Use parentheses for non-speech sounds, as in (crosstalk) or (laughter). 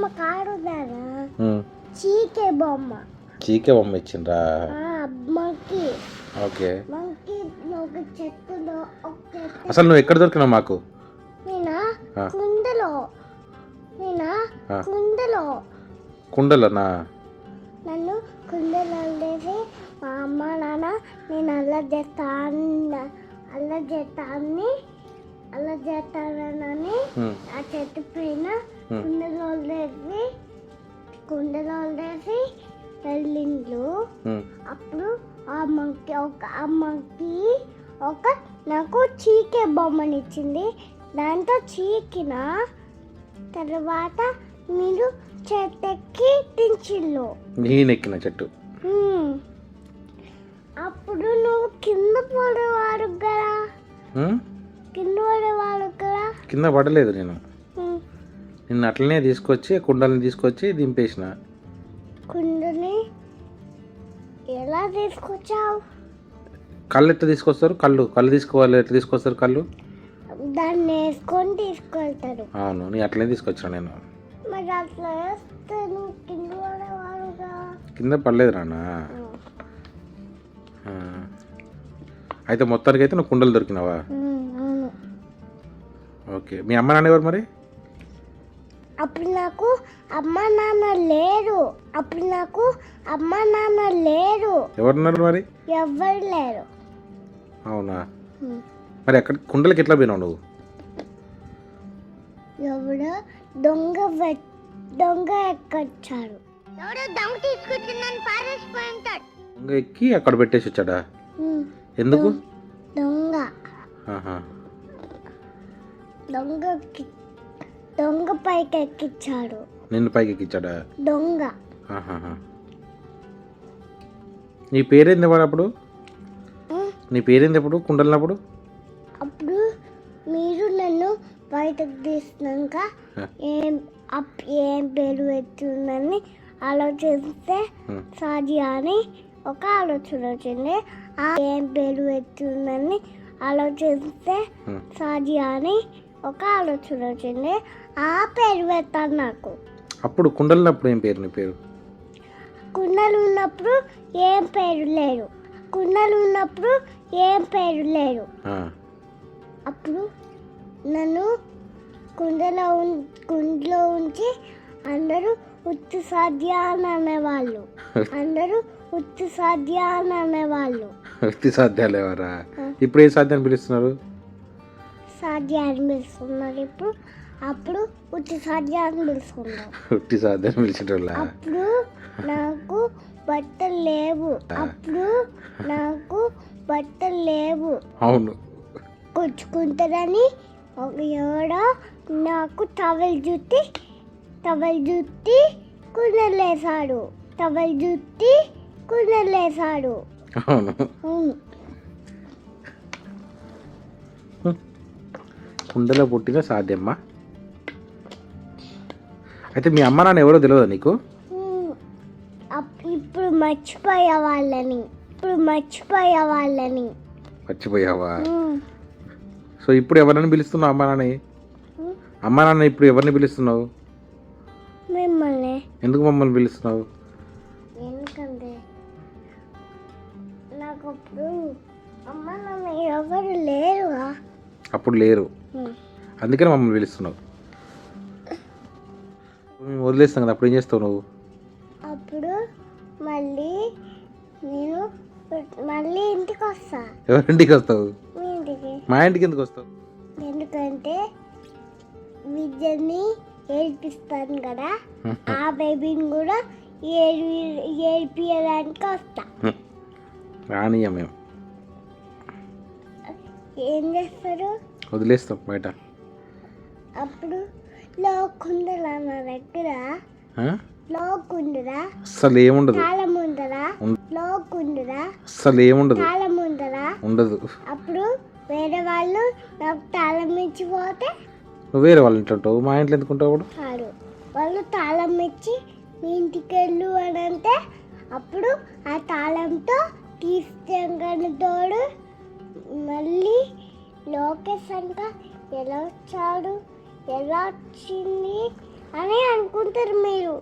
బొమ్మ ఉమ్. చీకే బొమ్మ. చీకే బొమ్మ ఇచ్చిండ్రా? Monkey okay. మంకీ ఒక చెట్టులో అసలు నువ్వు ఎక్కడ దొరికినావు మాకు? నేనా. కుండలో. నేనా. కుండలో. కుండలోనా? నన్ను కుండలో వేసి మా అమ్మ నాన్న నేను అల్ల చేస్తా అన్న అల్ల చేస్తానని అల్ల చేస్తానని ఉమ్. ఆ చెట్టు పైన. కుండలో వేసి కుండలో వేసి వెళ్ళిండ్లు. అప్పుడు ఆ మంకీ ఒక ఆ మంకీ ఒక నాకు చీకే బొమ్మనిచ్చింది దాంతో చీకిన తర్వాత మీరు చెట్టెక్కి దించిల్లు నేనెక్కిన చెట్టు. అప్పుడు నువ్వు కింద పడేవాడు కదా కదా పడలేదు నేను. నిన్ను అట్లనే తీసుకొచ్చి కుండల్ని తీసుకొచ్చి దింపేసిన. కుండని ఎలా తీసుకొచ్చావు? కళ్ళు ఎట్లా తీసుకొస్తారు కళ్ళు. కళ్ళు తీసుకోవాలి ఎట్లా తీసుకొస్తారు కళ్ళు? దాన్ని వేసుకొని తీసుకెళ్తారు. అవును నీ అట్లనే తీసుకొచ్చిన నేను. మరి అట్లా కింద కింద పడలేదు రానా. అయితే మొత్తానికి అయితే నువ్వు కుండలు దొరికినావా? ఓకే. మీ అమ్మ నాన్న ఎవరు మరి? అప్పుడు నాకు అమ్మ నాన్న లేరు. అప్పుడు నాకు అమ్మ నాన్న లేరు. ఎవరున్నారు మరి? ఎవ్వరు లేరు. అవునా. మరి ఎక్కడ కుండలకి ఎట్లా పోయినావు నువ్వు? ఎవడో దొంగ దొంగ ఎక్కొచ్చారు ఎవడో దొంగ తీసుకొచ్చిందని పారేసిపోయి ఉంటాడు. ఇంకా ఎక్కి అక్కడ పెట్టేసి వచ్చాడా? ఎందుకు? దొంగ. దొంగ దొంగ పైకి ఎక్కించాడు నిన్ను పైకి ఎక్కించాడా దొంగ. నీ పేరేంది వాడు అప్పుడు. నీ పేరేంది అప్పుడు కుండలినప్పుడు అప్పుడు మీరు నన్ను బయటకు తీసినాక. ఏం ఏం పేరు పెడుతుందని ఆలోచిస్తే. సాజియా అని ఒక ఆలోచన వచ్చింది ఆ ఏం పేరు పెడుతుందని ఆలోచిస్తే. సాజియా అని ఒక ఆలోచన వచ్చింది. ఆ పేరు పెట్టాను నాకు. అప్పుడు కుండలినప్పుడు ఏం పేరు నీ పేరు? కుండలు ఉన్నప్పుడు ఏం పేరు లేరు. కుండలు ఉన్నప్పుడు ఏం పేరు ఆ. అప్పుడు నన్ను కుండలో ఉం- కుండలో ఉంచి అందరూ ఉత్తు సాధ్య అని అనేవాళ్ళు. (laughs) అందరూ ఉత్తు సాధ్య అని అనేవాళ్ళు. వ్యక్తి సాధ్యాలు ఎవరా ఇప్పుడు ఏ సాధ్యాన్ని పిలుస్తున్నారు? సాధ్య అని పిలుస్తున్నారు ఇప్పుడు. అప్పుడు ఉత్తు సాధ్య అని పిలుస్తున్నారు. వ్యక్తి సాధ్యాన్ని పిలిచేటోళ్ళ? అప్పుడు నాకు బట్టలు లేవు. అప్పుడు నాకు బట్టలు లేవు. అవును. కొట్టుకుంటుందని ఒక ఎవడో నాకు టవల్ జుట్టి టవల్ జుట్టి కుండలేసాడు టవల్ జుట్టి కుండలేసాడు అవును. కుండలో పుట్టిన సాధ్యమ్మా. అయితే మీ అమ్మ నాన్న ఎవరో తెలియదా నీకు? ఇప్పుడు మర్చిపోయే వాళ్ళని. ఇప్పుడు మర్చిపోయే వాళ్ళని. మర్చిపోయావా. సో ఇప్పుడు ఎవరిని పిలుస్తున్నావు అమ్మ నాన్న. అమ్మ నాన్న ఇప్పుడు ఎవరిని పిలుస్తున్నావు? మిమ్మల్ని. ఎందుకు మమ్మల్ని పిలుస్తున్నావు? ఎందుకంటే నాకు అప్పుడు అమ్మ నాన్న ఎవరు లేరుగా. అప్పుడు లేరు. అందుకని మమ్మల్ని పిలుస్తున్నావు. మేము వదిలేస్తాం కదా అప్పుడు ఏం చేస్తావు నువ్వు? అప్పుడు మళ్ళీ నేను మళ్ళీ ఇంటికి వస్తా. ఎవరింటికి వస్తావు? మీ ఇంటికి. మా ఇంటికి ఎందుకు వస్తావు? ఎందుకంటే విద్యని ఏడిపిస్తాను కదా (laughs) ఆ బేబీని కూడా ఏడి ఏడిపించడానికి వస్తా. (laughs) రానియ మేము. ఏం చేస్తారు? వదిలేస్తాం బయట. అప్పుడు లోకుండరా నా దగ్గర? లోకుండరా అస్సలు ఏముండదు. తాళం ఉండరా లోకుండరా అస్సలు ఏముండదు. తాళం ఉండరా ఉండదు. అప్పుడు వేరే వాళ్ళు నాకు తాళం ఇచ్చిపోతే నువ్వు వేరే వాళ్ళ ఇంట్లో ఉంటావు మా ఇంట్లో ఎందుకు ఉంటావు అప్పుడు? కాదు. వాళ్ళు తాళం ఇచ్చి మీ ఇంటికి వెళ్ళు అని అంటే అప్పుడు ఆ తాళంతో తీసుకెళ్ళని తోడు మళ్ళీ లోకేష్ అంట ఎలా వచ్చాడు? ఎలా వచ్చింది అని అనుకుంటారు మీరు.